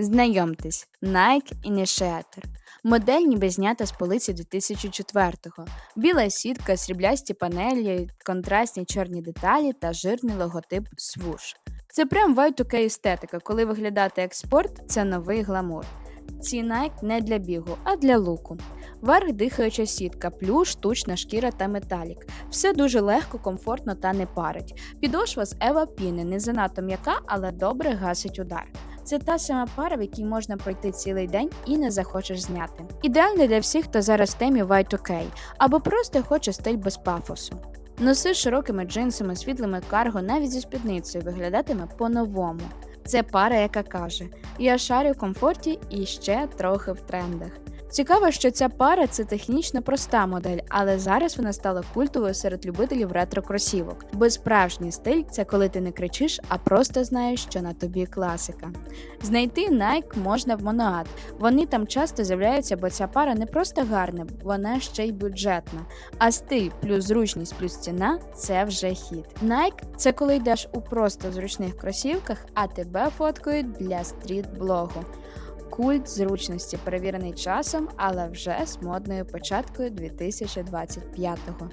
Знайомтесь, Nike Initiator. Модель ніби знята з полиці 2004-го. Біла сітка, сріблясті панелі, контрастні чорні деталі та жирний логотип Swoosh. Це прям Y2K естетика, коли виглядати як спорт це новий гламур. Ці Nike не для бігу, а для луку. Верх дихаюча сітка, плюш, штучна шкіра та металік. Все дуже легко, комфортно та не парить. Підошва з Ева Піни не занадто м'яка, але добре гасить удар. Це та сама пара, в якій можна пройти цілий день і не захочеш зняти. Ідеальний для всіх, хто зараз в темі Y2K, або просто хоче стиль без пафосу. Носи широкими джинсами, світлими карго, навіть зі спідницею виглядатиме по-новому. Це пара, яка каже: Я шарю в комфорті і ще трохи в трендах. Цікаво, що ця пара це технічно проста модель, але зараз вона стала культовою серед любителів ретро-кросівок. Бо справжній стиль це коли ти не кричиш, а просто знаєш, що на тобі класика. Знайти Nike можна в Monoat. Вони там часто з'являються, бо ця пара не просто гарна, вона ще й бюджетна. А стиль плюс зручність плюс ціна це вже хід. Nike – це коли йдеш у просто зручних кросівках, а тебе фоткають для стріт-блогу. Культ зручності перевірений часом, але вже з модною початкою 2025-го.